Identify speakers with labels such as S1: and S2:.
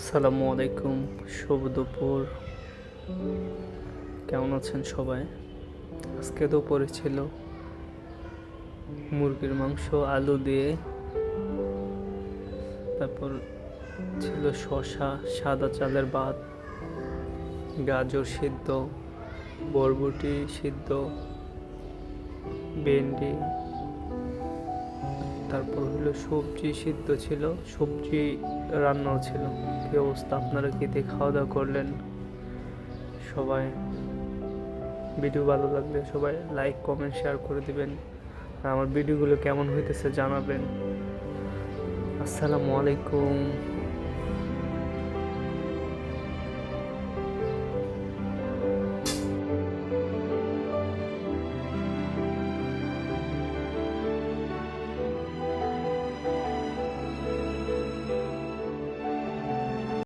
S1: আসসালামু আলাইকুম, শুভ দুপুর। কেমন আছেন সবাই? আজকে দুপুরে ছিল মুরগির মাংস, আলু দিয়ে। তারপর ছিল শসা, সাদা চালের ভাত, গাজর সিদ্ধ, বরবটি সিদ্ধ, ভেন্ডি। তারপর হলো সবজি সিদ্ধ ছিল, সবজি রান্নাও ছিল। কি অবস্থা? আপনারা দিয়ে খাওয়া দাওয়া করলেন? সবাই ভিডিও ভালো লাগলে সবাই লাইক, কমেন্ট, শেয়ার করে দিবেন। আর আমার ভিডিওগুলো কেমন হইতেছে জানাবেন। আসসালামু আলাইকুম।